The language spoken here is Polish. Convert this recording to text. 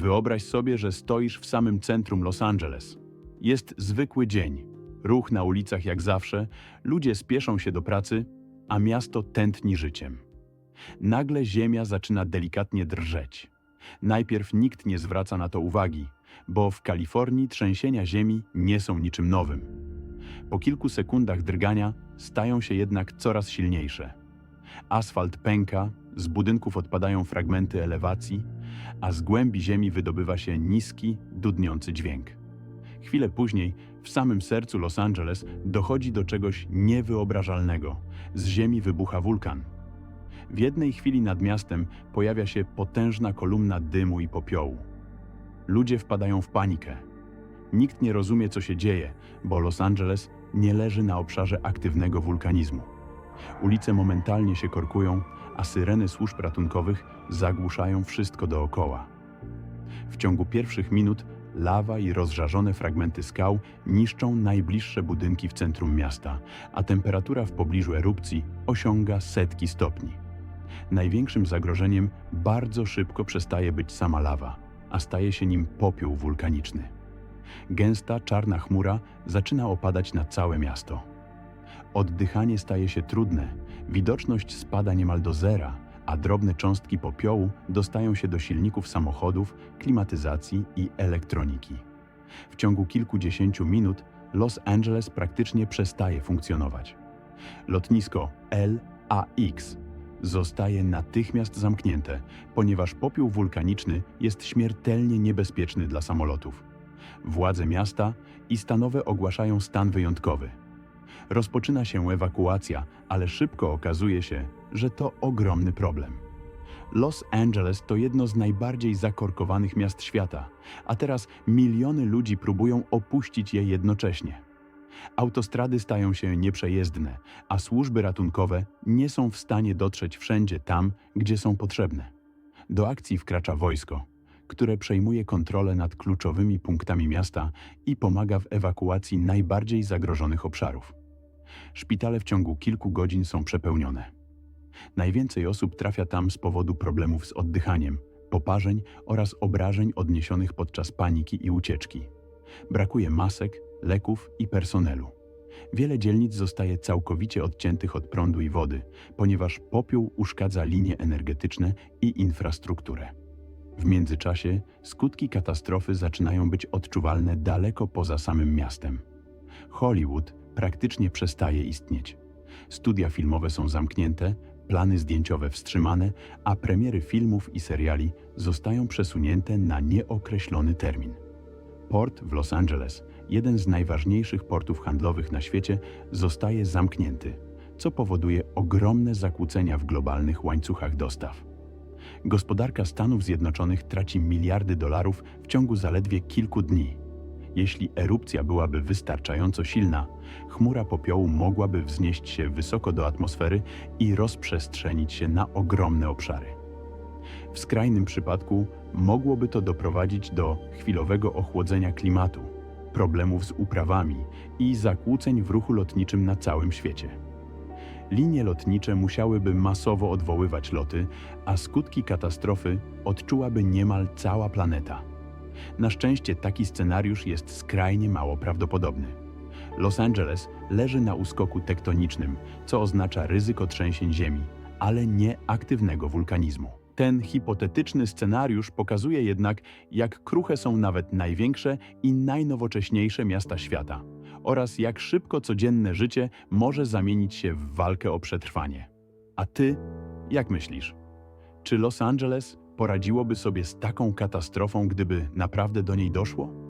Wyobraź sobie, że stoisz w samym centrum Los Angeles. Jest zwykły dzień. Ruch na ulicach jak zawsze, ludzie spieszą się do pracy, a miasto tętni życiem. Nagle ziemia zaczyna delikatnie drżeć. Najpierw nikt nie zwraca na to uwagi, bo w Kalifornii trzęsienia ziemi nie są niczym nowym. Po kilku sekundach drgania stają się jednak coraz silniejsze. Asfalt pęka, z budynków odpadają fragmenty elewacji, a z głębi ziemi wydobywa się niski, dudniący dźwięk. Chwilę później, w samym sercu Los Angeles, dochodzi do czegoś niewyobrażalnego. Z ziemi wybucha wulkan. W jednej chwili nad miastem pojawia się potężna kolumna dymu i popiołu. Ludzie wpadają w panikę. Nikt nie rozumie, co się dzieje, bo Los Angeles nie leży na obszarze aktywnego wulkanizmu. Ulice momentalnie się korkują, a syreny służb ratunkowych zagłuszają wszystko dookoła. W ciągu pierwszych minut lawa i rozżarzone fragmenty skał niszczą najbliższe budynki w centrum miasta, a temperatura w pobliżu erupcji osiąga setki stopni. Największym zagrożeniem bardzo szybko przestaje być sama lawa, a staje się nim popiół wulkaniczny. Gęsta, czarna chmura zaczyna opadać na całe miasto. Oddychanie staje się trudne, widoczność spada niemal do zera, a drobne cząstki popiołu dostają się do silników samochodów, klimatyzacji i elektroniki. W ciągu kilkudziesięciu minut Los Angeles praktycznie przestaje funkcjonować. Lotnisko LAX zostaje natychmiast zamknięte, ponieważ popiół wulkaniczny jest śmiertelnie niebezpieczny dla samolotów. Władze miasta i stanowe ogłaszają stan wyjątkowy. Rozpoczyna się ewakuacja, ale szybko okazuje się, że to ogromny problem. Los Angeles to jedno z najbardziej zakorkowanych miast świata, a teraz miliony ludzi próbują opuścić je jednocześnie. Autostrady stają się nieprzejezdne, a służby ratunkowe nie są w stanie dotrzeć wszędzie tam, gdzie są potrzebne. Do akcji wkracza wojsko, które przejmuje kontrolę nad kluczowymi punktami miasta i pomaga w ewakuacji najbardziej zagrożonych obszarów. Szpitale w ciągu kilku godzin są przepełnione. Najwięcej osób trafia tam z powodu problemów z oddychaniem, poparzeń oraz obrażeń odniesionych podczas paniki i ucieczki. Brakuje masek, leków i personelu. Wiele dzielnic zostaje całkowicie odciętych od prądu i wody, ponieważ popiół uszkadza linie energetyczne i infrastrukturę. W międzyczasie skutki katastrofy zaczynają być odczuwalne daleko poza samym miastem. Hollywood praktycznie przestaje istnieć. Studia filmowe są zamknięte, plany zdjęciowe wstrzymane, a premiery filmów i seriali zostają przesunięte na nieokreślony termin. Port w Los Angeles, jeden z najważniejszych portów handlowych na świecie, zostaje zamknięty, co powoduje ogromne zakłócenia w globalnych łańcuchach dostaw. Gospodarka Stanów Zjednoczonych traci miliardy dolarów w ciągu zaledwie kilku dni. Jeśli erupcja byłaby wystarczająco silna, chmura popiołu mogłaby wznieść się wysoko do atmosfery i rozprzestrzenić się na ogromne obszary. W skrajnym przypadku mogłoby to doprowadzić do chwilowego ochłodzenia klimatu, problemów z uprawami i zakłóceń w ruchu lotniczym na całym świecie. Linie lotnicze musiałyby masowo odwoływać loty, a skutki katastrofy odczułaby niemal cała planeta. Na szczęście taki scenariusz jest skrajnie mało prawdopodobny. Los Angeles leży na uskoku tektonicznym, co oznacza ryzyko trzęsień ziemi, ale nie aktywnego wulkanizmu. Ten hipotetyczny scenariusz pokazuje jednak, jak kruche są nawet największe i najnowocześniejsze miasta świata oraz jak szybko codzienne życie może zamienić się w walkę o przetrwanie. A ty, jak myślisz? Czy Los Angeles poradziłoby sobie z taką katastrofą, gdyby naprawdę do niej doszło?